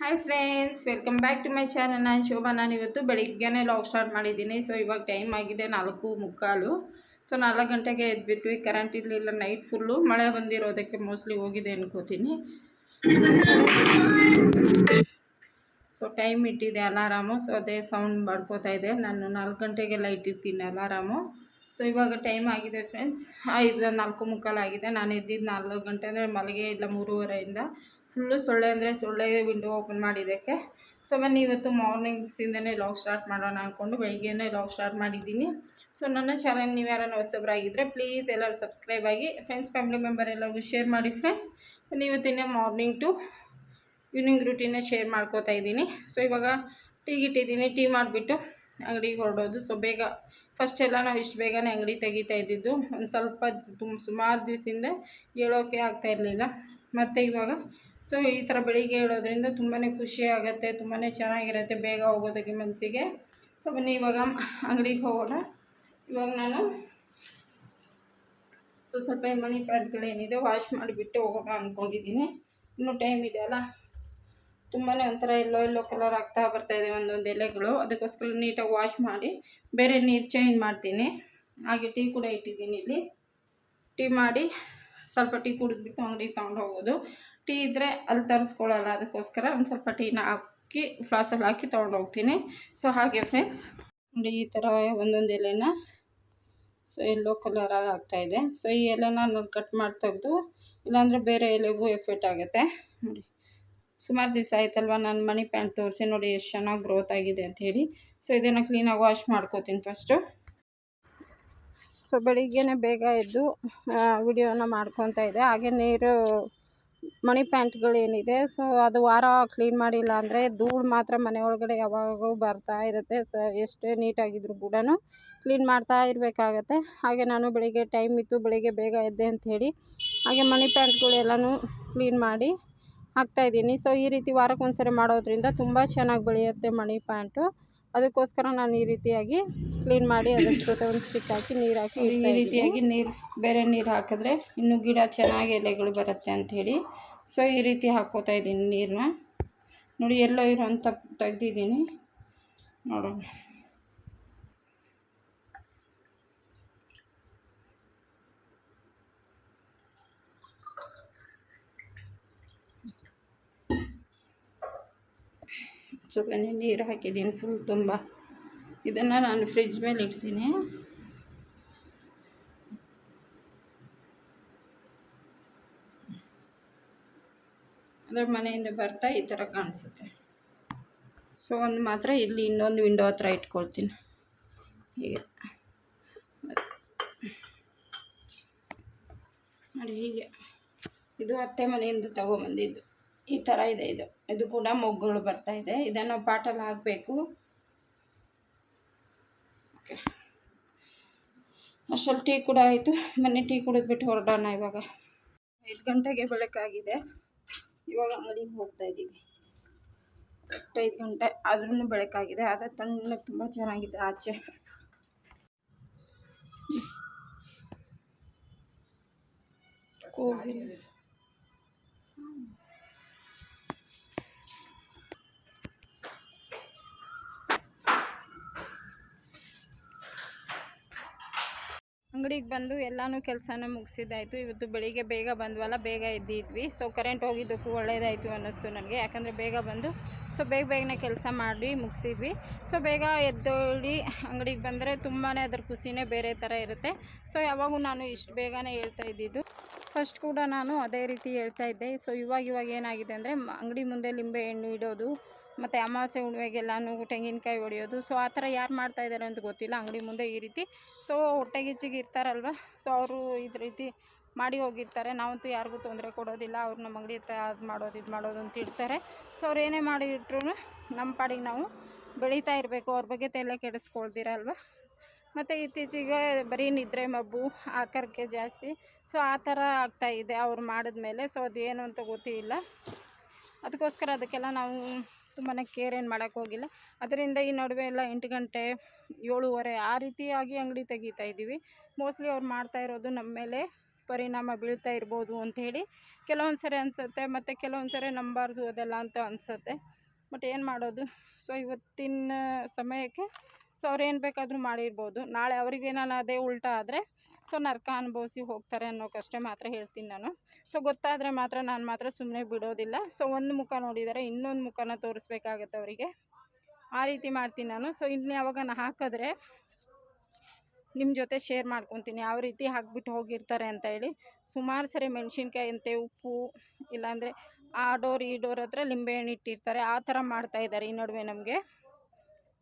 Hi friends welcome back to my channel ನಾನು ಶೋಭಾ, ನಾನು ಇವತ್ತು ಬೆಳಿಗ್ಗೆನೇ ಲಾಗ್ ಸ್ಟಾರ್ಟ್ ಮಾಡಿದ್ದೀನಿ. ಸೊ ಇವಾಗ ಟೈಮ್ ಆಗಿದೆ ನಾಲ್ಕು ಮುಕ್ಕಾಲು. ಸೊ ನಾಲ್ಕು ಗಂಟೆಗೆ ಎದ್ಬಿಟ್ವಿ. ಕರೆಂಟ್ ಇರಲಿಲ್ಲ ನೈಟ್ ಫುಲ್ಲು ಮಳೆ ಬಂದಿರೋದಕ್ಕೆ ಮೋಸ್ಟ್ಲಿ ಹೋಗಿದೆ ಅನ್ಕೋತೀನಿ. ಸೊ ಟೈಮ್ ಇಟ್ಟಿದೆ ಅಲಾರಾಮು ಸೊ ಅದೇ ಸೌಂಡ್ ಮಾಡ್ಕೋತಾ ಇದೆ. ನಾನು ನಾಲ್ಕು ಗಂಟೆಗೆಲ್ಲ ಇಟ್ಟಿರ್ತೀನಿ ಅಲಾರಾಮು ಸೊ ಇವಾಗ ಟೈಮ್ ಆಗಿದೆ ಫ್ರೆಂಡ್ಸ್ ಐದು ನಾಲ್ಕು ಮುಕ್ಕಾಲು ಆಗಿದೆ. ನಾನು ಎದ್ದಿದ್ದು ನಾಲ್ಕು ಗಂಟೆ ಅಂದರೆ ಮಲಗೆ ಇಲ್ಲ ಮೂರುವರೆಯಿಂದ. ಫುಲ್ಲು ಸೊಳ್ಳೆ ಅಂದರೆ ಸೊಳ್ಳೆ ವಿಂಡೋ ಓಪನ್ ಮಾಡಿದ್ದಕ್ಕೆ. ಸೊ ಬನ್ನಿ ಇವತ್ತು ಮಾರ್ನಿಂಗ್ಸಿಂದನೇ ಲಾಗ್ ಸ್ಟಾರ್ಟ್ ಮಾಡೋಣ ಅಂದ್ಕೊಂಡು ಬೆಳಿಗ್ಗೆನೇ ಲಾಗ್ ಸ್ಟಾರ್ಟ್ ಮಾಡಿದ್ದೀನಿ. ಸೊ ನನ್ನ ಚಾನಲ್ ನೀವು ಯಾರನ್ನ ಹೊಸಬ್ರಾಗಿದ್ದರೆ ಪ್ಲೀಸ್ ಎಲ್ಲರೂ ಸಬ್ಸ್ಕ್ರೈಬ್ ಆಗಿ ಫ್ರೆಂಡ್ಸ್ ಫ್ಯಾಮಿಲಿ ಮೆಂಬರ್ ಎಲ್ಲರಿಗೂ ಶೇರ್ ಮಾಡಿ ಫ್ರೆಂಡ್ಸ್ ಇವತ್ತಿನ ಮಾರ್ನಿಂಗ್ ಟು ಈವ್ನಿಂಗ್ ರೂಟೀನೇ ಶೇರ್ ಮಾಡ್ಕೋತಾ ಇದ್ದೀನಿ. ಸೊ ಇವಾಗ ಟೀ ಇಟ್ಟಿದ್ದೀನಿ ಟೀ ಮಾಡಿಬಿಟ್ಟು ಅಂಗಡಿಗೆ ಹೊರಡೋದು. ಸೊ ಬೇಗ ಫಸ್ಟ್ ಎಲ್ಲ ನಾವು ಇಷ್ಟು ಬೇಗನೆ ಅಂಗಡಿ ತೆಗಿತಾ ಇದ್ದಿದ್ದು. ಒಂದು ಸ್ವಲ್ಪ ತುಂಬ ಸುಮಾರು ದಿವಸದಿಂದ ಹೇಳೋಕೆ ಆಗ್ತಾ ಇರಲಿಲ್ಲ. ಮತ್ತು ಇವಾಗ ಸೊ ಈ ಥರ ಬೆಳಿಗ್ಗೆ ಹೇಳೋದ್ರಿಂದ ತುಂಬಾ ಖುಷಿ ಆಗುತ್ತೆ ತುಂಬಾ ಚೆನ್ನಾಗಿರುತ್ತೆ ಬೇಗ ಹೋಗೋದಕ್ಕೆ ಮನಸ್ಸಿಗೆ. ಸೊ ಬನ್ನಿ, ಇವಾಗ ಅಂಗಡಿಗೆ ಹೋಗೋಣ. ಇವಾಗ ನಾನು ಸೊ, ಸ್ವಲ್ಪ ಮನಿ ಪ್ಯಾಂಟ್ಗಳೇನಿದೆ ವಾಶ್ ಮಾಡಿಬಿಟ್ಟು ಹೋಗೋಣ ಅಂದ್ಕೊಂಡಿದ್ದೀನಿ ಇನ್ನೂ ಟೈಮ್ ಇದೆ ಅಲ್ಲ? ತುಂಬಾ ಒಂಥರ ಎಲ್ಲೋ ಎಲ್ಲೋ ಕಲರ್ ಆಗ್ತಾ ಬರ್ತಾಯಿದೆ ಒಂದೊಂದು ಎಲೆಗಳು. ಅದಕ್ಕೋಸ್ಕರ ನೀಟಾಗಿ ವಾಶ್ ಮಾಡಿ ಬೇರೆ ನೀರು ಚೇಂಜ್ ಮಾಡ್ತೀನಿ. ಹಾಗೆ ಟೀ ಕೂಡ ಇಟ್ಟಿದ್ದೀನಿ ಇಲ್ಲಿ. ಟೀ ಮಾಡಿ ಸ್ವಲ್ಪ ಟೀ ಕುಡಿದ್ಬಿಟ್ಟು ಅಂಗಡಿಗೆ ತೊಗೊಂಡು ಹೋಗೋದು. ಟೀ ಇದ್ದರೆ ಅಲ್ಲಿ ತರಿಸ್ಕೊಳ್ಳಲ್ಲ, ಅದಕ್ಕೋಸ್ಕರ ಒಂದು ಸ್ವಲ್ಪ ಟೀನ ಹಾಕಿ ಫ್ಲಾಸಲ್ಲಿ ಹಾಕಿ ತೊಗೊಂಡೋಗ್ತೀನಿ ಸೊ ಹಾಗೆ ಫ್ರೆಂಡ್ಸ್ ನೋಡಿ ಈ ಥರ ಒಂದೊಂದು ಎಲೆನ ಸೊ ಎಲ್ಲೋ ಕಲರಾಗಿ ಆಗ್ತಾಯಿದೆ ಸೊ ಈ ಎಲೆನ ನಾನು ಕಟ್ ಮಾಡಿ ತೆಗೆದು, ಇಲ್ಲಾಂದರೆ ಬೇರೆ ಎಲೆಗೂ ಎಫೆಕ್ಟ್ ಆಗುತ್ತೆ. ನೋಡಿ, ಸುಮಾರು ದಿವಸ ಆಯ್ತಲ್ವ ನಾನು ಮನಿ ಪ್ಯಾಂಟ್ ತೋರಿಸಿ, ನೋಡಿ ಎಷ್ಟು ಚೆನ್ನಾಗಿ ಗ್ರೋತ್ ಆಗಿದೆ ಅಂತ ಹೇಳಿ. ಸೊ ಇದನ್ನು ಕ್ಲೀನಾಗಿ ವಾಶ್ ಮಾಡ್ಕೋತೀನಿ ಫಸ್ಟು ಸೊ ಬೆಳಿಗ್ಗೆನೇ ಬೇಗ ಎದ್ದು ವಿಡಿಯೋನ ಮಾಡ್ಕೊತಾ ಇದೆ ಹಾಗೆ ನೀರು ಮನಿ ಪ್ಯಾಂಟ್ಗಳೇನಿದೆ ಸೊ ಅದು ವಾರ ಕ್ಲೀನ್ ಮಾಡಿಲ್ಲ ಅಂದರೆ ಧೂಳು ಮಾತ್ರ ಮನೆ ಒಳಗಡೆ ಯಾವಾಗೂ ಬರ್ತಾ ಇರುತ್ತೆ. ಸ, ಎಷ್ಟೇ ನೀಟಾಗಿದ್ರು ಕೂಡ ಕ್ಲೀನ್ ಮಾಡ್ತಾ ಇರಬೇಕಾಗತ್ತೆ. ಹಾಗೆ ನಾನು ಬೆಳಿಗ್ಗೆ ಟೈಮ್ ಇತ್ತು, ಬೆಳಿಗ್ಗೆ ಬೇಗ ಎದ್ದೆ ಅಂಥೇಳಿ ಹಾಗೆ ಮಣಿ ಪ್ಯಾಂಟ್ಗಳೆಲ್ಲನೂ ಕ್ಲೀನ್ ಮಾಡಿ ಹಾಕ್ತಾಯಿದ್ದೀನಿ ಸೊ ಈ ರೀತಿ ವಾರಕ್ಕೆ ಒಂದ್ಸರಿ ಮಾಡೋದ್ರಿಂದ ತುಂಬ ಚೆನ್ನಾಗಿ ಬೆಳೆಯುತ್ತೆ ಮಣಿ ಪ್ಯಾಂಟು. ಅದಕ್ಕೋಸ್ಕರ ನಾನು ಈ ರೀತಿಯಾಗಿ ಕ್ಲೀನ್ ಮಾಡಿ ಅದ್ರ ಜೊತೆ ಒಂದು ಸ್ಟಿಕ್ ಹಾಕಿ ನೀರು ಹಾಕಿ ಈ ರೀತಿಯಾಗಿ ನೀರು ಬೇರೆ ನೀರು ಹಾಕಿದ್ರೆ ಇನ್ನೂ ಗಿಡ ಚೆನ್ನಾಗಿ ಎಲೆಗಳು ಬರುತ್ತೆ ಅಂಥೇಳಿ ಸೊ ಈ ರೀತಿ ಹಾಕ್ಕೋತಾ ಇದ್ದೀನಿ ನೀರನ್ನ ನೋಡಿ ಎಲ್ಲೋ ಇರೋಂಥ ತೆಗ್ದಿದ್ದೀನಿ. ನೋಡೋಣ. ಸ್ವಲ್ಪ ನೀರು ಹಾಕಿದ್ದೀನಿ ಫುಲ್ ತುಂಬ. ಇದನ್ನು ನಾನು ಫ್ರಿಜ್ ಮೇಲೆ ಇಡ್ತೀನಿ. ಅದರ ಮನೆಯಿಂದ ಬರ್ತಾ ಈ ಥರ ಕಾಣಿಸುತ್ತೆ. ಸೊ ಒಂದು ಮಾತ್ರ ಇಲ್ಲಿ ಇನ್ನೊಂದು ವಿಂಡೋ ಹತ್ರ ಇಟ್ಕೊಳ್ತೀನಿ. ಹೀಗೆ. ನೋಡಿ, ಹೀಗೆ. ಇದು ಅತ್ತೆ ಮನೆಯಿಂದ ತಗೊಬಂದಿದ್ದು. ಈ ಥರ ಇದೆ ಇದು. ಇದು ಕೂಡ ಮೊಗ್ಗುಗಳು ಬರ್ತಾ ಇದೆ. ಇದನ್ನು ಪಾಟಲ್ಲಿ ಹಾಕಬೇಕು. ಓಕೆ. ಅಷ್ಟಲ್ಲಿ ಟೀ ಕೂಡ ಆಯಿತು. ಮನೆ ಟೀ ಕುಡಿದ್ಬಿಟ್ಟು ಹೊರಡೋಣ ಇವಾಗ. ಐದು ಗಂಟೆಗೆ ಬೆಳಕಾಗಿದೆ. ಇವಾಗ ಅಂಗಡಿಗೆ ಹೋಗ್ತಾ ಇದ್ದೀವಿ. ಕರೆಕ್ಟ್ ಐದು ಗಂಟೆ ಆದ್ರೂ ಬೆಳಕಾಗಿದೆ. ಆದರೆ ತಣ್ಣಗೆ ತುಂಬ ಚೆನ್ನಾಗಿದೆ ಆಚೆ. ಕೋಗಿಲೆ ಅಂಗಡಿಗೆ ಬಂದು ಎಲ್ಲನೂ ಕೆಲಸನೂ ಮುಗಿಸಿದ್ದಾಯಿತು. ಇವತ್ತು ಬೆಳಿಗ್ಗೆ ಬೇಗ ಬಂದ್ವಲ್ಲ, ಬೇಗ ಎದ್ದಿದ್ವಿ. ಸೊ ಕರೆಂಟ್ ಹೋಗಿದ್ದಕ್ಕೂ ಒಳ್ಳೇದಾಯಿತು ಅನ್ನಿಸ್ತು ನನಗೆ. ಯಾಕಂದರೆ ಬೇಗ ಬಂದು ಸೊ ಬೇಗ ಬೇಗನೆ ಕೆಲಸ ಮಾಡಿ ಮುಗಿಸಿದ್ವಿ. ಸೊ ಬೇಗ ಎದ್ದೊಳ್ಳಿ ಅಂಗಡಿಗೆ ಬಂದರೆ ತುಂಬಾ ಅದ್ರ ಖುಷಿನೇ ಬೇರೆ ಥರ ಇರುತ್ತೆ. ಸೊ ಯಾವಾಗೂ ನಾನು ಇಷ್ಟು ಬೇಗನೆ ಹೇಳ್ತಾ ಇದ್ದಿದ್ದು. ಫಸ್ಟ್ ಕೂಡ ನಾನು ಅದೇ ರೀತಿ ಹೇಳ್ತಾ ಇದ್ದೆ. ಸೊ ಇವಾಗ ಇವಾಗ ಏನಾಗಿದೆ ಅಂದರೆ, ಅಂಗಡಿ ಮುಂದೆ ಲಿಂಬೆ ಹಣ್ಣು ಇಡೋದು ಮತ್ತು ಅಮಾವಾಸ್ಯೆ ಹುಣ್ಣಿಮೆಗೆಲ್ಲನೂ ತೆಂಗಿನಕಾಯಿ ಒಡೆಯೋದು. ಸೊ ಆ ಥರ ಯಾರು ಮಾಡ್ತಾಯಿದ್ದಾರೆ ಅಂತ ಗೊತ್ತಿಲ್ಲ. ಅಂಗಡಿ ಮುಂದೆ ಈ ರೀತಿ. ಸೊ ಹೊಟ್ಟೆಗಿಚ್ಚಿಗೆ ಇರ್ತಾರಲ್ವ? ಸೊ ಅವರು ಇದು ರೀತಿ ಮಾಡಿ ಹೋಗಿರ್ತಾರೆ. ನಾವಂತೂ ಯಾರಿಗೂ ತೊಂದರೆ ಕೊಡೋದಿಲ್ಲ. ಅವ್ರು ನಮ್ಮ ಅಂಗಡಿ ಹತ್ರ ಅದು ಮಾಡೋದು, ಇದು ಮಾಡೋದು ಅಂತ ಇರ್ತಾರೆ. ಸೊ ಅವ್ರು ಏನೇ ಮಾಡಿ ಇಟ್ರು ನಮ್ಮ ಪಾಡಿಗೆ ನಾವು ಬೆಳೀತಾ ಇರಬೇಕು. ಅವ್ರ ಬಗ್ಗೆ ತಲೆ ಕೆಡಿಸ್ಕೊಳ್ದಿರಲ್ವ ಮತ್ತು ಇತ್ತೀಚೆಗೆ ಬರೀ ನಿದ್ರೆ ಮಬ್ಬು, ಆಕರ್ಕೆ ಜಾಸ್ತಿ. ಸೊ ಆ ಥರ ಆಗ್ತಾಯಿದೆ ಅವ್ರು ಮಾಡಿದ್ಮೇಲೆ. ಸೊ ಅದೇನು ಅಂತ ಗೊತ್ತಿಲ್ಲ. ಅದಕ್ಕೋಸ್ಕರ ಅದಕ್ಕೆಲ್ಲ ನಾವು ತುಂಬಾ ಕೇರ್ ಏನು ಮಾಡೋಕ್ಕೆ ಹೋಗಿಲ್ಲ. ಅದರಿಂದ ಈ ನಡುವೆ ಎಲ್ಲ ಎಂಟು ಗಂಟೆ, ಏಳುವರೆ ಆ ರೀತಿಯಾಗಿ ಅಂಗಡಿ ತೆಗಿತಾ ಇದ್ದೀವಿ. ಮೋಸ್ಟ್ಲಿ ಅವ್ರು ಮಾಡ್ತಾ ಇರೋದು ನಮ್ಮ ಮೇಲೆ ಪರಿಣಾಮ ಬೀಳ್ತಾ ಇರ್ಬೋದು ಅಂಥೇಳಿ ಕೆಲವೊಂದು ಸರಿ ಅನಿಸುತ್ತೆ, ಮತ್ತು ಕೆಲವೊಂದು ಸರಿ ನಂಬಾರ್ದು ಅದೆಲ್ಲ ಅಂತ ಅನಿಸುತ್ತೆ. ಬಟ್ ಏನು ಮಾಡೋದು? ಸೊ ಇವತ್ತಿನ ಸಮಯಕ್ಕೆ ಸೊ ಅವ್ರು ಏನು ಬೇಕಾದರೂ ಮಾಡಿರ್ಬೋದು. ನಾಳೆ ಅವರಿಗೆ ನಾನು ಅದೇ ಉಲ್ಟ ಆದರೆ ಸೊ ನರಕ ಅನುಭವಿಸಿ ಹೋಗ್ತಾರೆ ಅನ್ನೋಕ್ಕಷ್ಟೇ ಮಾತ್ರ ಹೇಳ್ತೀನಿ ನಾನು. ಸೊ ಗೊತ್ತಾದರೆ ಮಾತ್ರ ನಾನು ಮಾತ್ರ ಸುಮ್ಮನೆ ಬಿಡೋದಿಲ್ಲ. ಸೊ ಒಂದು ಮುಖ ನೋಡಿದರೆ ಇನ್ನೊಂದು ಮುಖನ ತೋರಿಸ್ಬೇಕಾಗತ್ತೆ ಅವರಿಗೆ. ಆ ರೀತಿ ಮಾಡ್ತೀನಿ ನಾನು. ಸೊ ಇನ್ನು ಯಾವಾಗ ನಾನು ಹಾಕಿದ್ರೆ ನಿಮ್ಮ ಜೊತೆ ಶೇರ್ ಮಾಡ್ಕೊತೀನಿ. ಯಾವ ರೀತಿ ಹಾಕ್ಬಿಟ್ಟು ಹೋಗಿರ್ತಾರೆ ಅಂತ ಹೇಳಿ. ಸುಮಾರು ಸರಿ ಮೆಣಸಿನ್ಕಾಯಿ ಅಂತೆ, ಉಪ್ಪು, ಇಲ್ಲಾಂದರೆ ಆ ಡೋರ್ ಈ ಡೋರ್ ಹತ್ರ ಲಿಂಬೆಹಣ್ಣು ಇಟ್ಟಿರ್ತಾರೆ ಆ ಥರ ಮಾಡ್ತಾ ಇದ್ದಾರೆ ಈ ನಡುವೆ ನಮಗೆ.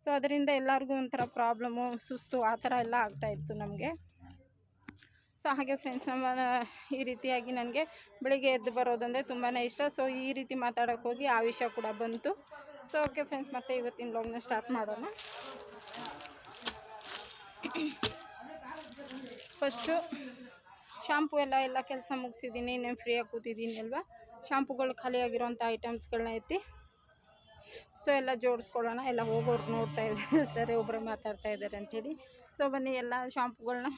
ಸೊ ಅದರಿಂದ ಎಲ್ಲರಿಗೂ ಒಂಥರ ಪ್ರಾಬ್ಲಮ್ಮು ಸುಸ್ತು ಆ ಥರ ಎಲ್ಲ ಆಗ್ತಾಯಿತ್ತು ನಮಗೆ. ಸೊ ಹಾಗೆ ಫ್ರೆಂಡ್ಸ್ ನಮ್ಮ, ಈ ರೀತಿಯಾಗಿ ನನಗೆ ಬೆಳಿಗ್ಗೆ ಎದ್ದು ಬರೋದಂದರೆ ತುಂಬಾ ಇಷ್ಟ. ಸೊ ಈ ರೀತಿ ಮಾತಾಡೋಕ್ಕೆ ಹೋಗಿ ಆ ವಿಷಯ ಕೂಡ ಬಂತು. ಸೊ ಓಕೆ ಫ್ರೆಂಡ್ಸ್ ಮತ್ತೆ ಇವತ್ತಿನ ಬ್ಲಾಗ್ನ ಸ್ಟಾರ್ಟ್ ಮಾಡೋಣ. ಫಸ್ಟು ಶಾಂಪು ಎಲ್ಲ ಎಲ್ಲ ಕೆಲಸ ಮುಗಿಸಿದ್ದೀನಿ. ಇನ್ನೇನು ಫ್ರೀಯಾಗಿ ಕೂತಿದ್ದೀನಿ ಅಲ್ವಾ? ಶಾಂಪುಗಳು ಖಾಲಿಯಾಗಿರೋಂಥ ಐಟಮ್ಸ್ಗಳನ್ನ ಎತ್ತಿ. ಸೊ ಎಲ್ಲ ಜೋಡಿಸ್ಕೊಳ್ಳೋಣ, ಎಲ್ಲ ಹೋಗೋರು ನೋಡ್ತಾ ಇರ್ತಾರೆ ಒಬ್ಬರು ಮಾತಾಡ್ತಾ ಇದ್ದಾರೆ ಅಂಥೇಳಿ ಸೊ ಬನ್ನಿ, ಎಲ್ಲ ಶಾಂಪುಗಳನ್ನ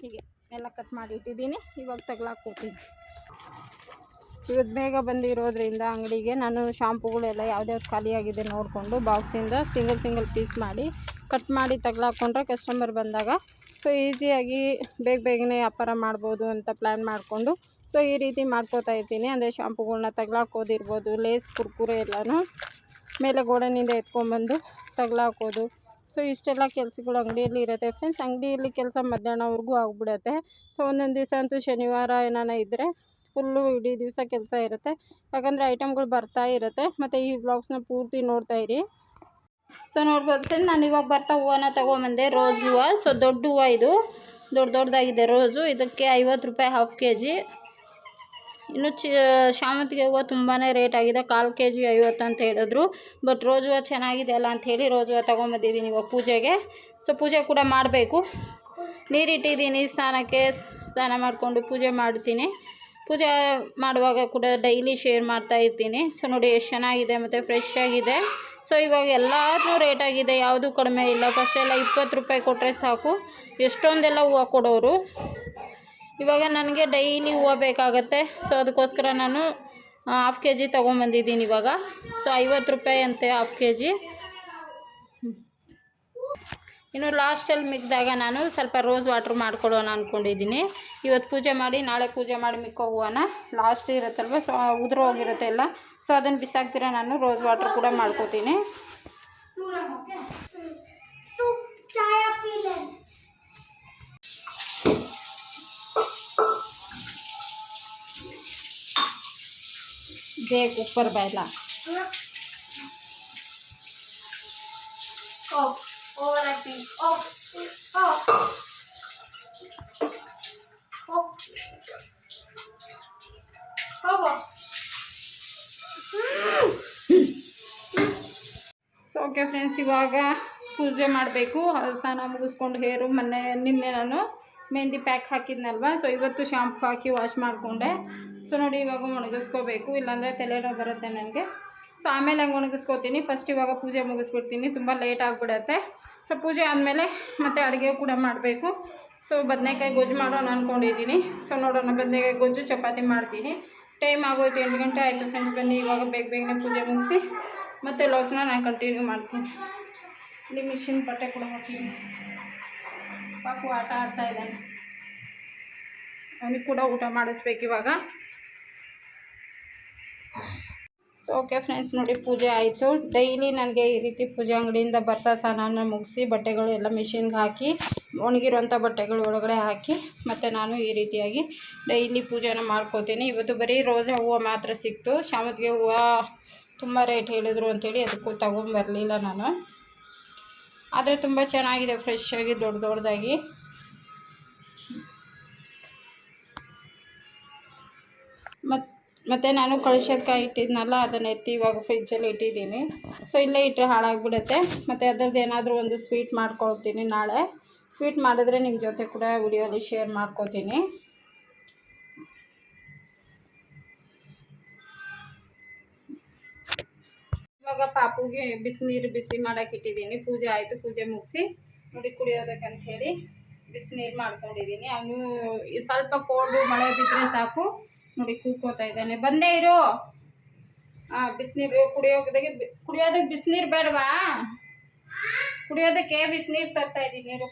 ಹೀಗೆ ಎಲ್ಲ ಕಟ್ ಮಾಡಿ ಇಟ್ಟಿದ್ದೀನಿ. ಇವಾಗ ತಗ್ಲಾಕ್ ಹೋಗ್ತೀನಿ ಇವತ್ತು ಬೇಗ ಬಂದಿರೋದ್ರಿಂದ ಅಂಗಡಿಗೆ ನಾನು ಶಾಂಪುಗಳೆಲ್ಲ ಯಾವ್ದ್ಯಾವ್ದು ಖಾಲಿಯಾಗಿದೆ ನೋಡಿಕೊಂಡು ಬಾಕ್ಸಿಂದ ಸಿಂಗಲ್ ಸಿಂಗಲ್ ಪೀಸ್ ಮಾಡಿ ಕಟ್ ಮಾಡಿ ತಗ್ಲಾಕೊಂಡ್ರೆ ಕಸ್ಟಮರ್ ಬಂದಾಗ. ಸೊ ಈಸಿಯಾಗಿ ಬೇಗ ಬೇಗನೆ ವ್ಯಾಪಾರ ಮಾಡ್ಬೋದು ಅಂತ ಪ್ಲ್ಯಾನ್ ಮಾಡಿಕೊಂಡು ಸೊ, ಈ ರೀತಿ ಮಾಡ್ಕೋತಾ ಇರ್ತೀನಿ ಅಂದರೆ ಶಾಂಪುಗಳ್ನ ತಗ್ಲಾಕೋದಿರ್ಬೋದು ಲೇಸ್ ಕುರ್ಕುರೆ ಎಲ್ಲನೂ. ಮೇಲೆ ಗೋಡನಿಂದ ಎತ್ಕೊಂಬಂದು ತಗ್ಲಾಕೋದು ಸೊ, ಇಷ್ಟೆಲ್ಲ ಕೆಲಸಗಳು ಅಂಗಡಿಯಲ್ಲಿ ಇರುತ್ತೆ. ಫ್ರೆಂಡ್ಸ್ ಅಂಗಡಿಯಲ್ಲಿ ಕೆಲಸ ಮಧ್ಯಾಹ್ನವರೆಗೂ ಆಗ್ಬಿಡುತ್ತೆ. ಸೊ, ಒಂದೊಂದು ದಿವಸ ಅಂತೂ ಶನಿವಾರ ಏನಾನ ಇದ್ದರೆ ಫುಲ್ಲು ಇಡೀ ದಿವಸ ಕೆಲಸ ಇರುತ್ತೆ. ಯಾಕಂದರೆ ಐಟಮ್ಗಳು ಬರ್ತಾ ಇರುತ್ತೆ. ಮತ್ತು ಈ ಬ್ಲಾಗ್ಸ್ನ ಪೂರ್ತಿ ನೋಡ್ತಾ ಇರಿ. ಸೊ, ನೋಡ್ಬೋದು ಫ್ರೆಂಡ್ ನಾನು ಇವಾಗ ಬರ್ತಾ ಹೂವನ್ನ ತೊಗೊಂಬಂದೆ. ರೋಸ್ ಹೂವು. ಸೊ, ದೊಡ್ಡ ಹೂವು ಇದು. ದೊಡ್ಡ ದೊಡ್ಡದಾಗಿದೆ ರೋಜು. ಇದಕ್ಕೆ ಐವತ್ತು ರೂಪಾಯಿ ಹಾಫ್ ಕೆ ಜಿ ಇನ್ನು ಚಿ ಶಾಮಂತಿಗೆ ಹೂವು ತುಂಬಾ ರೇಟ್ ಆಗಿದೆ. ಕಾಲು ಕೆ ಜಿ ಐವತ್ತು ಅಂತ ಹೇಳಿದ್ರು. ಬಟ್ ರೋಜ್ ಹೂವು ಚೆನ್ನಾಗಿದೆ ಅಲ್ಲ ಅಂಥೇಳಿ ರೋಜ್ ಹೂವು ತೊಗೊಂಬಂದಿದ್ದೀನಿ ಇವಾಗ ಪೂಜೆಗೆ. ಸೊ ಪೂಜೆ ಕೂಡ ಮಾಡಬೇಕು. ನೀರಿಟ್ಟಿದ್ದೀನಿ ಸ್ನಾನಕ್ಕೆ ಸ್ನಾನ ಮಾಡಿಕೊಂಡು ಪೂಜೆ ಮಾಡ್ತೀನಿ. ಪೂಜೆ ಮಾಡುವಾಗ ಕೂಡ ಡೈಲಿ ಶೇರ್ ಮಾಡ್ತಾ ಇರ್ತೀನಿ. ಸೊ ನೋಡಿ ಎಷ್ಟು ಚೆನ್ನಾಗಿದೆ ಮತ್ತು ಫ್ರೆಶ್ ಆಗಿದೆ. ಸೊ ಇವಾಗ ಎಲ್ಲರೂ ರೇಟ್ ಆಗಿದೆ. ಯಾವುದೂ ಕಡಿಮೆ ಇಲ್ಲ. ಫಸ್ಟೆಲ್ಲ ಇಪ್ಪತ್ತು ರೂಪಾಯಿ ಕೊಟ್ಟರೆ ಸಾಕು. ಎಷ್ಟೊಂದೆಲ್ಲ ಹೂವು ಕೊಡೋರು? ಇವಾಗ ನನಗೆ ಡೈಲಿ ಹೂವು ಬೇಕಾಗುತ್ತೆ. ಸೊ ಅದಕ್ಕೋಸ್ಕರ ನಾನು ಹಾಫ್ ಕೆ ಜಿ ತೊಗೊಂಬಂದಿದ್ದೀನಿ ಇವಾಗ. ಸೊ ಐವತ್ತು ರೂಪಾಯಿ ಅಂತೆ ಹಾಫ್ ಕೆ ಜಿ ಇನ್ನು ಲಾಸ್ಟಲ್ಲಿ ಮಿಕ್ಕಿದಾಗ ನಾನು ಸ್ವಲ್ಪ ರೋಸ್ ವಾಟ್ರ್ ಮಾಡ್ಕೊಳ್ಳೋಣ ಅಂದ್ಕೊಂಡಿದ್ದೀನಿ ಇವತ್ತು ಪೂಜೆ ಮಾಡಿ, ನಾಳೆ ಪೂಜೆ ಮಾಡಿ ಮಿಕ್ಕೋ ಹೂವನ. ಲಾಸ್ಟ್ ಇರುತ್ತಲ್ವ? ಸೊ ಉದುರು ಹೋಗಿರುತ್ತೆ ಎಲ್ಲ. ಸೊ ಅದನ್ನು ಬಿಸಾಕ್ತಿರ ನಾನು ರೋಸ್ ವಾಟ್ರ್ ಕೂಡ ಮಾಡ್ಕೋತೀನಿ. देख ऊपर बैला Off. Over acting. Off. Off. Off. ಹೋಗು ಸೊ ಓಕೆ ಫ್ರೆಂಡ್ಸ್ ಇವಾಗ ಪೂಜೆ ಮಾಡಬೇಕು ಸ್ನಾನ ಮುಗಿಸ್ಕೊಂಡು ಹೇರು ಮೊನ್ನೆ ನಿನ್ನೆ ನಾನು ಮೆಹಂದಿ ಪ್ಯಾಕ್ ಹಾಕಿದ್ನಲ್ವ ಸೊ ಇವತ್ತು ಶಾಂಪು ಹಾಕಿ ವಾಶ್ ಮಾಡಿಕೊಂಡೆ ಸೊ ನೋಡಿ, ಇವಾಗ ಒಣಗಿಸ್ಕೋಬೇಕು ಇಲ್ಲಾಂದರೆ ತಲೆನೋವು ಬರುತ್ತೆ ನನಗೆ. ಸೊ ಆಮೇಲೆ ಹಂಗೆ ಒಣಗಿಸ್ಕೋತೀನಿ ಫಸ್ಟ್ ಇವಾಗ ಪೂಜೆ ಮುಗಿಸ್ಬಿಡ್ತೀನಿ. ತುಂಬ ಲೇಟ್ ಆಗಿಬಿಡತ್ತೆ. ಸೊ ಪೂಜೆ ಆದಮೇಲೆ ಮತ್ತೆ ಅಡುಗೆ ಕೂಡ ಮಾಡಬೇಕು. ಸೊ ಬದನೆಕಾಯಿ ಗೊಜ್ಜು ಮಾಡೋಣ ಅಂದ್ಕೊಂಡಿದ್ದೀನಿ ಸೊ ನೋಡೋಣ, ಬದನೆಕಾಯಿ ಗೊಜ್ಜು ಚಪಾತಿ ಮಾಡ್ತೀನಿ. ಟೈಮ್ ಆಗೋಯ್ತು, ಎಂಟು ಗಂಟೆ ಆಯಿತು ಫ್ರೆಂಡ್ಸ್ ಬನ್ನಿ. ಇವಾಗ ಬೇಗ ಬೇಗನೆ ಪೂಜೆ ಮುಗಿಸಿ ಮತ್ತು ಲಾಸ್ನ ನಾನು ಕಂಟಿನ್ಯೂ ಮಾಡ್ತೀನಿ. ಇಲ್ಲಿ ಮಿಷಿನ್ ಬಟ್ಟೆ ಕೂಡ ಹಾಕಿದ್ದೀನಿ. ಪಾಪು ಆಟ ಆಡ್ತಾ ಇದ್ದಾನೆ. ಅವನಿಗೆ ಕೂಡ ಊಟ ಮಾಡಿಸ್ಬೇಕು ಇವಾಗ. ಸೊ ಓಕೆ ಫ್ರೆಂಡ್ಸ್ ನೋಡಿ ಪೂಜೆ ಆಯಿತು. ಡೈಲಿ ನನಗೆ ಈ ರೀತಿ ಪೂಜೆ ಅಂಗಡಿಯಿಂದ ಬರ್ತಾ ಸ್ನಾನ ಮುಗಿಸಿ ಬಟ್ಟೆಗಳು ಎಲ್ಲ ಮಿಷಿನ್ಗೆ ಹಾಕಿ ಒಣಗಿರುವಂಥ ಬಟ್ಟೆಗಳು ಒಳಗಡೆ ಹಾಕಿ, ಮತ್ತು ನಾನು ಈ ರೀತಿಯಾಗಿ ಡೈಲಿ ಪೂಜೆನ ಮಾಡ್ಕೋತೀನಿ. ಇವತ್ತು ಬರೀ ರೋಜಾ ಹೂವು ಮಾತ್ರ ಸಿಕ್ತು. ಶಾಮಂತಿಗೆ ಹೂವು ತುಂಬ ರೇಟ್ ಹೇಳಿದ್ರು ಅಂಥೇಳಿ ಅದಕ್ಕೂ ತಗೊಂಬರಲಿಲ್ಲ ನಾನು. ಆದರೆ ತುಂಬ ಚೆನ್ನಾಗಿದೆ ಫ್ರೆಶ್ ಆಗಿ, ದೊಡ್ಡ ದೊಡ್ಡದಾಗಿ ಮತ್ತು ನಾನು ಕಳ್ಸೋದ್ಕಾಯಿ ಇಟ್ಟಿದ್ನಲ್ಲ, ಅದನ್ನು ಎತ್ತಿ ಇವಾಗ ಫ್ರಿಜ್ಜಲ್ಲಿ ಇಟ್ಟಿದ್ದೀನಿ. ಸೊ ಇಲ್ಲೇ ಇಟ್ಟರೆ ಹಾಳಾಗ್ಬಿಡುತ್ತೆ. ಮತ್ತು ಅದರದ್ದು ಏನಾದರೂ ಒಂದು ಸ್ವೀಟ್ ಮಾಡ್ಕೊಳ್ತೀನಿ ನಾಳೆ. ಸ್ವೀಟ್ ಮಾಡಿದ್ರೆ ನಿಮ್ಮ ಜೊತೆ ಕೂಡ ವಿಡಿಯೋಲಿ ಶೇರ್ ಮಾಡ್ಕೋತೀನಿ. ಇವಾಗ ಪಾಪುಗೆ ಬಿಸಿನೀರು ಬಿಸಿ ಮಾಡೋಕೆ ಇಟ್ಟಿದ್ದೀನಿ. ಪೂಜೆ ಆಯಿತು, ಪೂಜೆ ಮುಗಿಸಿ ನೋಡಿ ಕುಡಿಯೋದಕ್ಕೆ ಅಂತ ಹೇಳಿ ಬಿಸಿನೀರು ಮಾಡ್ಕೊಂಡಿದ್ದೀನಿ. ಅವನು ಸ್ವಲ್ಪ ಕೋಲ್ಡು ಮಳೆ ಬಿದ್ದರೆ ಸಾಕು. ನೋಡಿ ಕೂಕೋತಾ ಇದ್ದಾನೆ. ಬಂದೇ ಇರು. ಆ, ಬಿಸಿನೀರು ಕುಡಿಯೋದಕ್ಕೆ ಕುಡಿಯೋದಕ್ಕೆ ಬಿಸಿನೀರು ಬೇಡವಾ? ಕುಡಿಯೋದಕ್ಕೆ ಬಿಸಿನೀರು ತರ್ತಾ ಇದ್ದೀನಿ ನೀರು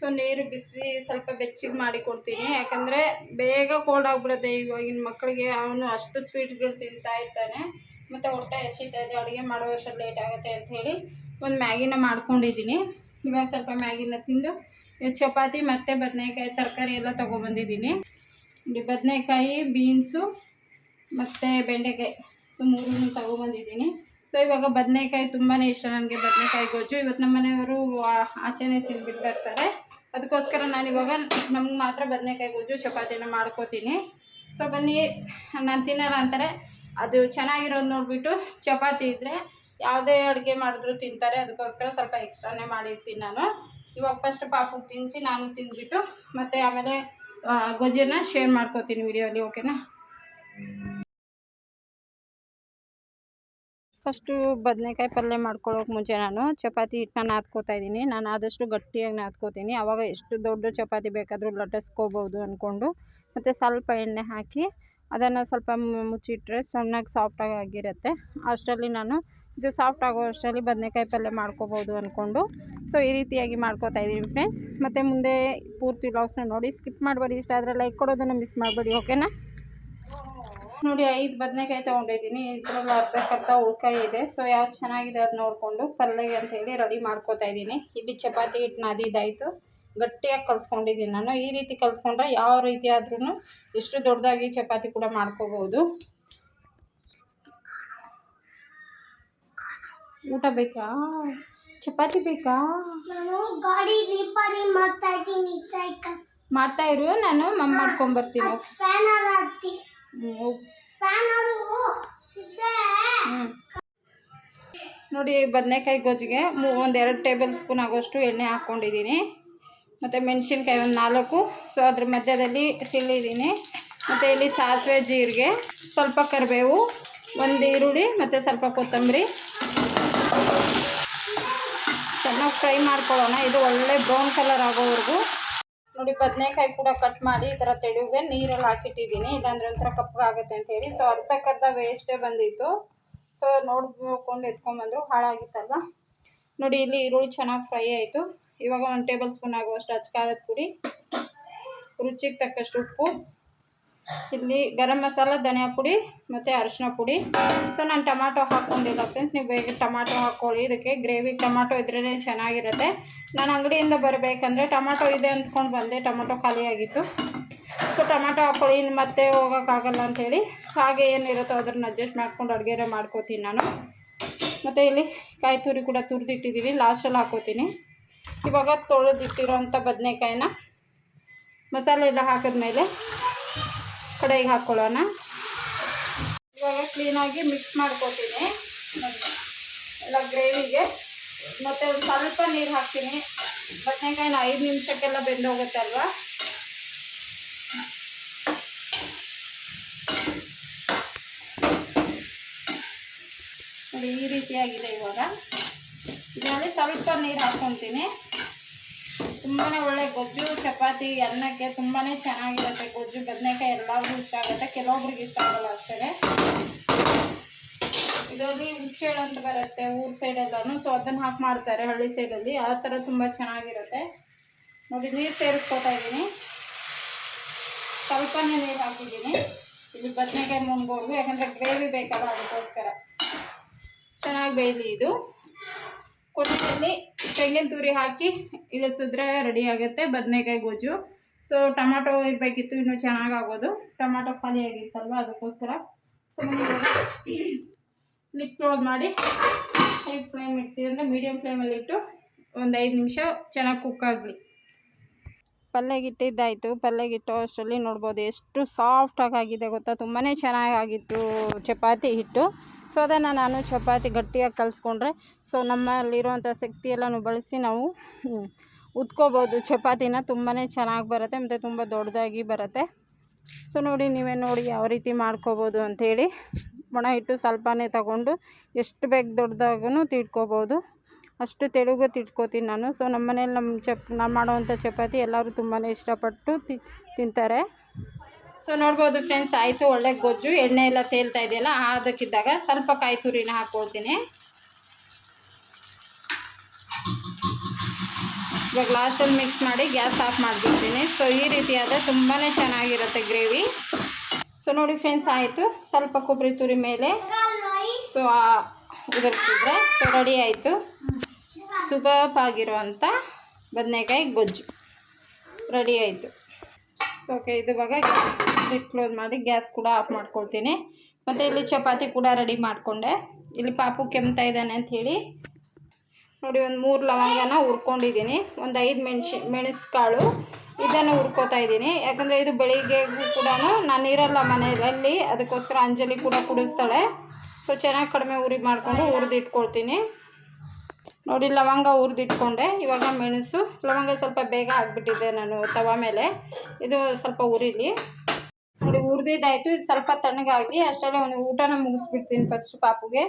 ಸೊ, ನೀರು ಬಿಸಿ, ಸ್ವಲ್ಪ ಬೆಚ್ಚಗೆ ಮಾಡಿ ಕೊಡ್ತೀನಿ. ಯಾಕಂದರೆ ಬೇಗ ಕೋಲ್ಡ್ ಆಗಿಬಿಡುತ್ತೆ. ಇವಾಗಿನ ಮಕ್ಕಳಿಗೆ ಅವನು ಅಷ್ಟು ಸ್ವೀಟ್ಗಳು ತಿಂತಾ ಇರ್ತಾನೆ. ಮತ್ತು ಹೊಟ್ಟೆ ಎಸಿತಾ ಇದೆ. ಅಡುಗೆ ಮಾಡೋ ಅಷ್ಟರಲ್ಲಿ ಲೇಟ್ ಆಗುತ್ತೆ ಅಂತ ಹೇಳಿ ಒಂದು ಮ್ಯಾಗಿನ ಮಾಡ್ಕೊಂಡಿದ್ದೀನಿ. ಇವಾಗ ಸ್ವಲ್ಪ ಮ್ಯಾಗಿನ ತಿಂದು ಚಪಾತಿ ಮತ್ತು ಬದನೆಕಾಯಿ ತರಕಾರಿ ಎಲ್ಲ ತೊಗೊಬಂದಿದ್ದೀನಿ ಇಲ್ಲಿ ಬದನೆಕಾಯಿ, ಬೀನ್ಸು ಮತ್ತು ಬೆಂಡೆಕಾಯಿ. ಸೊ ಮೂರನ್ನು ತೊಗೊಬಂದಿದ್ದೀನಿ. ಸೊ ಇವಾಗ ಬದನೆಕಾಯಿ ತುಂಬಾ ಇಷ್ಟ ನನಗೆ ಬದನೆಕಾಯಿ ಗೊಜ್ಜು. ಇವತ್ತು ನಮ್ಮ ಮನೆಯವರು ಆಚೆನೆ ತಿಂದ್ಬಿಟ್ಟು ಬರ್ತಾರೆ. ಅದಕ್ಕೋಸ್ಕರ ನಾನು ಇವಾಗ ನಮ್ಗೆ ಮಾತ್ರ ಬದನೆಕಾಯಿ, ಗೊಜ್ಜು, ಚಪಾತಿನ ಮಾಡ್ಕೋತೀನಿ. ಸೊ ಬನ್ನಿ. ನಾನು ತಿನ್ನಲ್ಲ ಅಂತಾರೆ. ಅದು ಚೆನ್ನಾಗಿರೋದು ನೋಡಿಬಿಟ್ಟು ಚಪಾತಿ ಇದ್ದರೆ ಯಾವುದೇ ಅಡುಗೆ ಮಾಡಿದ್ರು ತಿಂತಾರೆ. ಅದಕ್ಕೋಸ್ಕರ ಸ್ವಲ್ಪ ಎಕ್ಸ್ಟ್ರಾನೇ ಮಾಡಿರ್ತೀನಿ ನಾನು. ಇವಾಗ ಫಸ್ಟ್ ಪಾಪುಗೆ ತಿನ್ನಿಸಿ ನಾನು ತಿಂದ್ಬಿಟ್ಟು ಮತ್ತು ಆಮೇಲೆ ಗೊಜ್ಜನ್ನ ಶೇರ್ ಮಾಡ್ಕೋತೀನಿ ವಿಡಿಯೋಲಿ ಓಕೆನಾ ಫಸ್ಟು ಬದನೆಕಾಯಿ ಪಲ್ಯ ಮಾಡ್ಕೊಳ್ಳೋಕೆ ಮುಂಚೆ ನಾನು ಚಪಾತಿ ಹಿಟ್ಟನ್ನ ನಾದ್ಕೋತಾ ಇದ್ದೀನಿ. ನಾನು ಆದಷ್ಟು ಗಟ್ಟಿಯಾಗಿ ನಾದ್ಕೋತೀನಿ. ಆವಾಗ ಎಷ್ಟು ದೊಡ್ಡ ಚಪಾತಿ ಬೇಕಾದರೂ ಲಟ್ಟಿಸ್ಕೋಬೋದು ಅಂದ್ಕೊಂಡು ಮತ್ತು ಸ್ವಲ್ಪ ಎಣ್ಣೆ ಹಾಕಿ ಅದನ್ನು ಸ್ವಲ್ಪ ಮುಚ್ಚಿಟ್ರೆ ಸಣ್ಣಗೆ ಸಾಫ್ಟಾಗಿ ಆಗಿರುತ್ತೆ. ಅಷ್ಟರಲ್ಲಿ ನಾನು ಇದು ಸಾಫ್ಟ್ ಆಗೋ ಅಷ್ಟರಲ್ಲಿ ಬದನೆಕಾಯಿ ಪಲ್ಯ ಮಾಡ್ಕೋಬೋದು ಅಂದ್ಕೊಂಡು ಸೊ ಈ ರೀತಿಯಾಗಿ ಮಾಡ್ಕೋತಾ ಇದ್ದೀನಿ ಫ್ರೆಂಡ್ಸ್ ಮತ್ತು ಮುಂದೆ ಪೂರ್ತಿ ವ್ಲಾಗ್ಸ್ನ ನೋಡಿ. ಸ್ಕಿಪ್ ಮಾಡಬೇಡಿ. ಇಷ್ಟ ಆದರೆ ಲೈಕ್ ಕೊಡೋದನ್ನು ಮಿಸ್ ಮಾಡಬೇಡಿ ಓಕೆನಾ ನೋಡಿ, ಐದು ಬದನೆಕಾಯಿ ತೊಗೊಂಡಿದ್ದೀನಿ ಇದರಲ್ಲಿ ಅರ್ಧಕ್ಕರ್ಧ ಉಳ್ಕಾಯಿ ಇದೆ. ಸೊ ಯಾವ ಚೆನ್ನಾಗಿದೆ ಅದು ನೋಡಿಕೊಂಡು ಪಲ್ಯ ಅಂತೇಳಿ ರೆಡಿ ಮಾಡ್ಕೋತಾ ಇದ್ದೀನಿ ಇಲ್ಲಿ ಚಪಾತಿ ಹಿಟ್ಟು ನದಿದಾಯಿತು ಗಟ್ಟಿಯಾಗಿ ಕಲಿಸ್ಕೊಂಡಿದ್ದೀನಿ ನಾನು. ಈ ರೀತಿ ಕಲ್ಸ್ಕೊಂಡ್ರೆ ಯಾವ ರೀತಿ ಆದ್ರೂ ಎಷ್ಟು ದೊಡ್ಡದಾಗಿ ಚಪಾತಿ ಕೂಡ ಮಾಡ್ಕೋಬೋದು. ಊಟ ಬೇಕಾ? ಚಪಾತಿ ಬೇಕಾ? ನಾನು ಗಾಡಿ ರಿಪೇರಿ ಮಾಡ್ತಾ ಇದ್ದೀನಿ ಸೈಕಲ್. ಮಾಡ್ತಾ ಇರು ನಾನು ಮಮ್ಮ ಮಾಡ್ಕೊಂಬರ್ತೀನಿ ಫ್ಯಾನ್ ಹತ್ತಿ ಹ್ಞೂ ಫ್ಯಾನ್ ಇದೆ. ನೋಡಿ ಬದನೆಕಾಯಿ ಗೊಜ್ಜಿಗೆ ಮೂ ಒಂದೆರಡು ಟೇಬಲ್ ಸ್ಪೂನ್ ಆಗೋಷ್ಟು ಎಣ್ಣೆ ಹಾಕ್ಕೊಂಡಿದ್ದೀನಿ. ಮತ್ತು ಮೆಣಸಿನ್ಕಾಯಿ ಒಂದು ನಾಲ್ಕು. ಸೊ ಅದ್ರ ಮಧ್ಯದಲ್ಲಿ ಸಿಳ್ಳಿದ್ದೀನಿ ಮತ್ತು ಇಲ್ಲಿ ಸಾಸಿವೆ ಜೀರಿಗೆ ಸ್ವಲ್ಪ ಕರಿಬೇವು ಒಂದು ಈರುಳ್ಳಿ ಮತ್ತು ಸ್ವಲ್ಪ ಕೊತ್ತಂಬರಿ. ಫ್ರೈ ಮಾಡ್ಕೊಳ್ಳೋಣ. ಇದು ಒಳ್ಳೆ ಬ್ರೌನ್ ಕಲರ್ ಆಗೋವರೆಗೂ. ನೋಡಿ, ಬದನೆಕಾಯಿ ಕೂಡ ಕಟ್ ಮಾಡಿ ಈ ಥರ ತೆಳುಗೆ ನೀರಲ್ಲಿ ಹಾಕಿಟ್ಟಿದ್ದೀನಿ. ಇಲ್ಲಾಂದ್ರೆ ಒಂಥರ ಕಪ್ಪಗಾಗುತ್ತೆ ಅಂತ ಹೇಳಿ. ಸೊ ಅರ್ಧಕ್ಕರ್ಧ ವೇಸ್ಟೇ ಬಂದಿತ್ತು. ಸೊ ನೋಡ್ಕೊಂಡು ಎತ್ಕೊಂಬಂದ್ರು ಹಾಳಾಗಿತ್ತಲ್ಲ ನೋಡಿ, ಇಲ್ಲಿ ಈರುಳ್ಳಿ ಚೆನ್ನಾಗಿ ಫ್ರೈ ಆಯಿತು. ಇವಾಗ ಒಂದು ಟೇಬಲ್ ಸ್ಪೂನ್ ಆಗುವಷ್ಟು ಅಚ್ಕಾರದ ಪುಡಿ ರುಚಿಗೆ ತಕ್ಕಷ್ಟು ಉಪ್ಪು. ಇಲ್ಲಿ ಗರಂ ಮಸಾಲ, ಧನಿಯಾ ಪುಡಿ ಮತ್ತು ಅರಿಶಿನ ಪುಡಿ. ಸೊ ನಾನು ಟೊಮಾಟೊ ಹಾಕ್ಕೊಂಡಿಲ್ಲ ಫ್ರೆಂಡ್ಸ್ ನೀವು ಬೇಗ ಟೊಮಾಟೊ ಹಾಕ್ಕೊಳ್ಳಿ ಇದಕ್ಕೆ ಗ್ರೇವಿ ಟೊಮಾಟೊ ಇದ್ರೇ ಚೆನ್ನಾಗಿರುತ್ತೆ. ನಾನು ಅಂಗಡಿಯಿಂದ ಬರಬೇಕಂದ್ರೆ ಟೊಮಾಟೊ ಇದೆ ಅಂದ್ಕೊಂಡು ಬಂದೆ. ಟೊಮಾಟೊ ಖಾಲಿಯಾಗಿತ್ತು ಸೊ ಟೊಮಾಟೊ ಹಾಕ್ಕೊಳ್ಳಿ ಇನ್ನು ಮತ್ತೆ ಹೋಗೋಕ್ಕಾಗಲ್ಲ ಅಂಥೇಳಿ ಹಾಗೆ ಏನಿರುತ್ತೋ ಅದನ್ನು ಅಡ್ಜಸ್ಟ್ ಮಾಡ್ಕೊಂಡು ಅಡುಗೆರೆ ಮಾಡ್ಕೋತೀನಿ ನಾನು. ಮತ್ತು ಇಲ್ಲಿ ಕಾಯಿ ತುರಿ ಕೂಡ ತುರಿದಿಟ್ಟಿದ್ದೀನಿ ಲಾಸ್ಟಲ್ಲಿ ಹಾಕೋತೀನಿ. ಇವಾಗ ತೊಳೆದಿಟ್ಟಿರೋಂಥ ಬದನೆಕಾಯಿನ ಮಸಾಲೆ ಎಲ್ಲ ಹಾಕಿದ್ಮೇಲೆ ಕಡೆಗೆ ಹಾಕ್ಕೊಳ್ಳೋಣ ಇವಾಗ ಕ್ಲೀನಾಗಿ ಮಿಕ್ಸ್ ಮಾಡ್ಕೊತೀನಿ. ಎಲ್ಲ ಗ್ರೇವಿಗೆ. ಮತ್ತು ಒಂದು ಸ್ವಲ್ಪ ನೀರು ಹಾಕ್ತೀನಿ. ಬದನೆಕಾಯಿನ ಐದು ನಿಮಿಷಕ್ಕೆಲ್ಲ ಬೆಂದೋಗುತ್ತಲ್ವ ನೋಡಿ ಈ ರೀತಿಯಾಗಿದೆ ಇವಾಗ. ಇದರಲ್ಲಿ ಸ್ವಲ್ಪ ನೀರು ಹಾಕ್ಕೊತೀನಿ. ತುಂಬಾ ಒಳ್ಳೆ ಗೊಜ್ಜು, ಚಪಾತಿ, ಅನ್ನಕ್ಕೆ ತುಂಬಾ ಚೆನ್ನಾಗಿರುತ್ತೆ. ಗೊಜ್ಜು, ಬದನೆಕಾಯಿ ಎಲ್ಲರಿಗೂ ಇಷ್ಟ ಆಗುತ್ತೆ. ಕೆಲವೊಬ್ರಿಗೆ ಇಷ್ಟ ಆಗಲ್ಲ ಅಷ್ಟೇ ಇದರಲ್ಲಿ ಹುಚ್ಚೆಳು ಅಂತ ಬರುತ್ತೆ ಊರ ಸೈಡೆಲ್ಲೂ ಸೊ ಅದನ್ನು ಹಾಕಿ ಮಾಡ್ತಾರೆ ಹಳ್ಳಿ ಸೈಡಲ್ಲಿ ಆ ಥರ ತುಂಬ ಚೆನ್ನಾಗಿರುತ್ತೆ. ನೋಡಿ, ನೀರು ಸೇರಿಸ್ಕೊತಾ ಇದ್ದೀನಿ. ಸ್ವಲ್ಪನೇ ನೀರು ಹಾಕಿದ್ದೀನಿ. ಇಲ್ಲಿ ಬದನೆಕಾಯಿ ಮುಂಗೋರ್ಗು ಯಾಕಂದರೆ ಗ್ರೇವಿ ಬೇಕಲ್ಲ, ಅದಕ್ಕೋಸ್ಕರ. ಚೆನ್ನಾಗಿ ಬೇಯಲಿ ಇದು. ಕೊನೆಯಲ್ಲಿ ತೆಂಗಿನ ತುರಿ ಹಾಕಿ ಇಳಿಸಿದ್ರೆ ರೆಡಿ ಆಗುತ್ತೆ. ಬದನೆಕಾಯಿ ಗೊಜ್ಜು. ಸೊ ಟೊಮಾಟೊ ಇರಬೇಕಿತ್ತು, ಇನ್ನೂ ಚೆನ್ನಾಗಿ ಆಗೋದು. ಟೊಮಾಟೊ ಖಾಲಿ ಆಗಿತ್ತಲ್ವ, ಅದಕ್ಕೋಸ್ಕರ. ಸೊ ಲಿಪ್ ಕ್ಲೋಸ್ ಮಾಡಿ ಹೈ ಫ್ಲೇಮ್ ಇಡ್ತೀವಿ ಅಂದರೆ ಮೀಡಿಯಮ್ ಫ್ಲೇಮಲ್ಲಿ ಇಟ್ಟು ಒಂದು ಐದು ನಿಮಿಷ ಚೆನ್ನಾಗಿ ಕುಕ್ ಆಗಲಿ. ಪಲ್ಯ ಇಟ್ಟೋ ಅಷ್ಟರಲ್ಲಿ ನೋಡ್ಬೋದು ಎಷ್ಟು ಸಾಫ್ಟಾಗಿ ಆಗಿದೆ ಗೊತ್ತಾ? ತುಂಬಾ ಚೆನ್ನಾಗಾಗಿತ್ತು ಚಪಾತಿ ಹಿಟ್ಟು. ಸೊ, ಅದನ್ನು ನಾನು ಚಪಾತಿ ಗಟ್ಟಿಯಾಗಿ ಕಲಿಸ್ಕೊಂಡ್ರೆ, ಸೊ, ನಮ್ಮಲ್ಲಿರುವಂಥ ಶಕ್ತಿ ಎಲ್ಲನೂ ಬಳಸಿ ನಾವು ಉತ್ಕೋಬೋದು. ಚಪಾತಿನ ತುಂಬಾ ಚೆನ್ನಾಗಿ ಬರುತ್ತೆ, ಮತ್ತು ತುಂಬ ದೊಡ್ಡದಾಗಿ ಬರುತ್ತೆ. ಸೊ, ನೋಡಿ, ನೀವೇ ನೋಡಿ ಯಾವ ರೀತಿ ಮಾಡ್ಕೋಬೋದು ಅಂಥೇಳಿ. ಒಣ ಹಿಟ್ಟು ಸ್ವಲ್ಪನೇ ತಗೊಂಡು, ಎಷ್ಟು ಬೇಕು ದೊಡ್ಡದಾಗೂ ತಿಳ್ಕೊಬೋದು ಅಷ್ಟು ತೆಳುಗೆ ತಿಟ್ಕೋತೀನಿ ನಾನು. ಸೊ ನಮ್ಮ ಮನೇಲಿ ನಮ್ಮ ಚಪ್, ನಾನು ಮಾಡೋವಂಥ ಚಪಾತಿ ಎಲ್ಲರೂ ತುಂಬಾ ಇಷ್ಟಪಟ್ಟು ತಿಂತಾರೆ. ಸೊ ನೋಡ್ಬೋದು ಫ್ರೆಂಡ್ಸ್ ಆಯಿತು, ಒಳ್ಳೆ ಗೊಜ್ಜು, ಎಣ್ಣೆ ಎಲ್ಲ ತೇಲ್ತಾ ಇದೆಯಲ್ಲ ಅದಕ್ಕಿದ್ದಾಗ ಸ್ವಲ್ಪ ಕಾಯಿ ತುರಿನ ಹಾಕ್ಕೊಳ್ತೀನಿ ಇವಾಗ ಲಾಸ್ಟಲ್ಲಿ ಮಿಕ್ಸ್ ಮಾಡಿ ಗ್ಯಾಸ್ ಆಫ್ ಮಾಡಿಬಿಡ್ತೀನಿ. ಸೊ ಈ ರೀತಿಯಾದ ತುಂಬಾ ಚೆನ್ನಾಗಿರುತ್ತೆ ಗ್ರೇವಿ. ಸೊ ನೋಡಿ ಫ್ರೆಂಡ್ಸ್ ಆಯಿತು. ಸ್ವಲ್ಪ ಕೊಬ್ಬರಿ ತುರಿ ಮೇಲೆ. ಸೊ ಉದುರಿಸಿದ್ರೆ ಸೊ ರೆಡಿ ಆಯಿತು. ಸುಗಪಾಗಿರುವಂಥ ಬದನೆಕಾಯಿ ಗೊಜ್ಜು. ರೆಡಿ ಆಯಿತು. ಸೊ ಇದು ಇವಾಗ ಸ್ವಿಚ್ ಕ್ಲೋಸ್ ಮಾಡಿ ಗ್ಯಾಸ್ ಕೂಡ ಆಫ್ ಮಾಡ್ಕೊಳ್ತೀನಿ. ಮತ್ತು ಇಲ್ಲಿ ಚಪಾತಿ ಕೂಡ ರೆಡಿ ಮಾಡಿಕೊಂಡೆ. ಇಲ್ಲಿ ಪಾಪು ಕೆಮ್ತಾ ಇದ್ದಾನೆ ಅಂಥೇಳಿ ನೋಡಿ, ಒಂದು ಮೂರು ಲವಂಗನ ಹುರ್ಕೊಂಡಿದ್ದೀನಿ. ಒಂದು ಐದು ಮೆಣಸಿ ಮೆಣಸು ಕಾಳು ಇದನ್ನು ಹುರ್ಕೋತಾ ಇದ್ದೀನಿ. ಯಾಕಂದರೆ ಇದು ಬೆಳಿಗ್ಗೆಗೂ ಕೂಡ ನಾನು ಇರಲ್ಲ ಮನೆಯಲ್ಲಿ, ಅದಕ್ಕೋಸ್ಕರ ಅಂಜಲಿ ಕೂಡ ಕುಡಿಸ್ತಾಳೆ. ಸೊ ಚೆನ್ನಾಗಿ ಕಡಿಮೆ ಉರಿ ಮಾಡಿಕೊಂಡು ಹುರಿದಿಟ್ಕೊಳ್ತೀನಿ. ನೋಡಿ, ಲವಂಗ ಹುರಿದಿಟ್ಕೊಂಡೆ. ಇವಾಗ ಮೆಣಸು, ಲವಂಗ ಸ್ವಲ್ಪ ಬೇಗ ಹಾಕ್ಬಿಟ್ಟಿದ್ದೆ ನಾನು ತವ ಮೇಲೆ. ಇದು ಸ್ವಲ್ಪ ಉರಿಲಿ ನೋಡಿ, ಹುರಿದಿದ್ದಾಯಿತು. ಇದು ಸ್ವಲ್ಪ ತಣ್ಣಗಾಗಿ ಅಷ್ಟರಲ್ಲೇ ಒಂದು ಊಟನ ಮುಗಿಸ್ಬಿಡ್ತೀನಿ ಫಸ್ಟ್ ಪಾಪುಗೆ.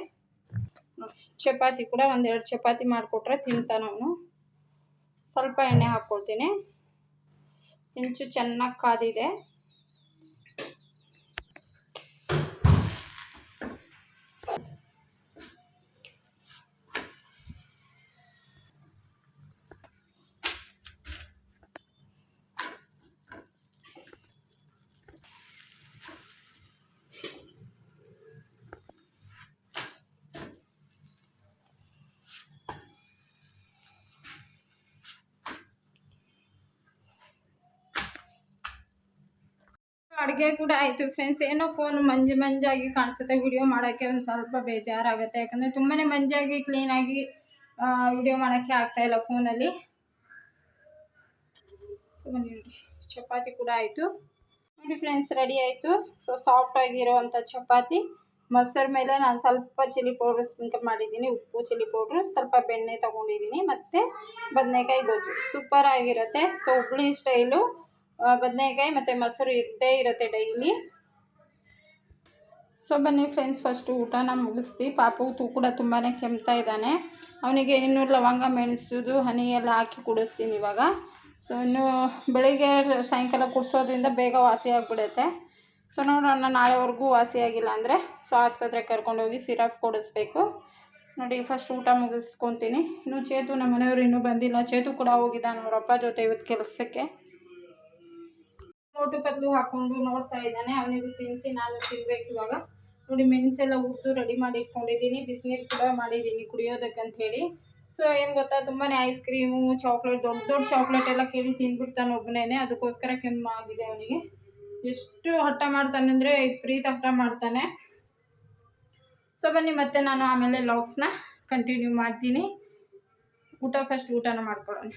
ಚಪಾತಿ ಕೂಡ ಒಂದೆರಡು ಚಪಾತಿ ಮಾಡಿಕೊಟ್ರೆ ತಿಂತಾನೆ ಅವನು. ಸ್ವಲ್ಪ ಎಣ್ಣೆ ಹಾಕ್ಕೊಳ್ತೀನಿ ಹೆಂಚು ಚೆನ್ನಾಗಿ ಕಾದಿದೆ. ಅಡುಗೆ ಕೂಡ ಆಯಿತು ಫ್ರೆಂಡ್ಸ್ ಏನೋ ಫೋನ್ ಮಂಜು ಮಂಜಾಗಿ ಕಾಣಿಸುತ್ತೆ. ವಿಡಿಯೋ ಮಾಡೋಕ್ಕೆ ಒಂದು ಸ್ವಲ್ಪ ಬೇಜಾರಾಗುತ್ತೆ. ಯಾಕಂದರೆ ತುಂಬಾ ಮಂಜಾಗಿ ಕ್ಲೀನಾಗಿ ವಿಡಿಯೋ ಮಾಡೋಕ್ಕೆ ಆಗ್ತಾಯಿಲ್ಲ ಫೋನಲ್ಲಿ ಸೊ ಬನ್ನಿ ಚಪಾತಿ ಕೂಡ ಆಯಿತು. ನೋಡಿ ಫ್ರೆಂಡ್ಸ್ ರೆಡಿ ಆಯಿತು. ಸೊ ಸಾಫ್ಟಾಗಿರೋವಂಥ ಚಪಾತಿ. ಮೊಸರು ಮೇಲೆ ನಾನು ಸ್ವಲ್ಪ ಚಿಲ್ಲಿ ಪೌಡ್ರ್ ಸ್ಪ್ರಿಂಕಲ್ ಮಾಡಿದ್ದೀನಿ. ಉಪ್ಪು ಚಿಲ್ಲಿ ಪೌಡ್ರು ಸ್ವಲ್ಪ ಬೆಣ್ಣೆ ತೊಗೊಂಡಿದ್ದೀನಿ. ಮತ್ತು ಬದನೆಕಾಯಿ ಗೊಜ್ಜು. ಸೂಪರ್ ಆಗಿರುತ್ತೆ. ಸೊ ಹುಬ್ಳಿ ಸ್ಟೈಲು ಬದನೆಕಾಯಿ ಮತ್ತು ಮೊಸರು ಇದ್ದೇ ಇರುತ್ತೆ ಡೈಲಿ ಸೊ ಬನ್ನಿ ಫ್ರೆಂಡ್ಸ್ ಫಸ್ಟು ಊಟನ ಮುಗಿಸ್ತಿ. ಪಾಪು ತೂ ಕೂಡ ತುಂಬಾ ಕೆಮ್ತಾ ಇದ್ದಾನೆ. ಅವನಿಗೆ ಇನ್ನೂ ಲವಂಗ ಮೆಣಸುದು, ಹನಿ ಎಲ್ಲ ಹಾಕಿ ಕುಡಿಸ್ತೀನಿ ಇವಾಗ. ಸೊ ಇನ್ನು ಬೆಳಿಗ್ಗೆ ಸಾಯಂಕಾಲ ಕುಡಿಸೋದ್ರಿಂದ ಬೇಗ ವಾಸಿ ಆಗಿಬಿಡುತ್ತೆ. ಸೊ ನೋಡೋಣ, ನಾಳೆವರೆಗೂ ವಾಸಿ ಆಗಿಲ್ಲ ಅಂದರೆ ಸೊ ಆಸ್ಪತ್ರೆಗೆ ಕರ್ಕೊಂಡೋಗಿ ಸಿರಪ್ ಕೊಡಿಸ್ಬೇಕು. ನೋಡಿ ಫಸ್ಟ್ ಊಟ ಮುಗಿಸ್ಕೊತೀನಿ. ಇನ್ನು ಚೇತು ನಮ್ಮ ಮನೆಯವರು ಇನ್ನೂ ಬಂದಿಲ್ಲ. ಚೇತು ಕೂಡ ಹೋಗಿದ್ದಾನೆ ಅವರಪ್ಪ ಜೊತೆ ಇವತ್ತು ಕೆಲಸಕ್ಕೆ. ಮೋಟು ಪತ್ಲು ಹಾಕೊಂಡು ನೋಡ್ತಾ ಇದ್ದಾನೆ. ಅವನಿಗೂ ತಿನ್ನಿಸಿ ನಾನು ತಿನ್ಬೇಕು ಇವಾಗ. ನೋಡಿ ಮೆಣಸೆಲ್ಲ ಉದ್ದು ರೆಡಿ ಮಾಡಿ ಇಟ್ಕೊಂಡಿದ್ದೀನಿ. ಬಿಸಿನೀರು ಕೂಡ ಮಾಡಿದ್ದೀನಿ ಅಂತ ಹೇಳಿ ಸೊ ಏನು ಗೊತ್ತಾ? ತುಂಬಾ ಐಸ್ ಕ್ರೀಮು ಚಾಕ್ಲೇಟ್ ದೊಡ್ಡ ದೊಡ್ಡ ಚಾಕ್ಲೇಟ್ ಎಲ್ಲ ಕೇಳಿ ತಿಂದ್ಬಿಡ್ತಾನೆ ಒಬ್ಬನೇ ಅದಕ್ಕೋಸ್ಕರ ಕೆಮ್ಮು ಆಗಿದೆ ಅವನಿಗೆ. ಎಷ್ಟು ಹಠ ಮಾಡ್ತಾನೆ ಅಂದರೆ ಪ್ರೀತ ಹಠ ಮಾಡ್ತಾನೆ. ಸೊ ಬನ್ನಿ ಮತ್ತೆ ನಾನು ಆಮೇಲೆ ಲಾಗ್ಸ್ನ ಕಂಟಿನ್ಯೂ ಮಾಡ್ತೀನಿ. ಊಟ ಫಸ್ಟ್ ಊಟನ ಮಾಡ್ಕೊಳ್ಳೋಣ.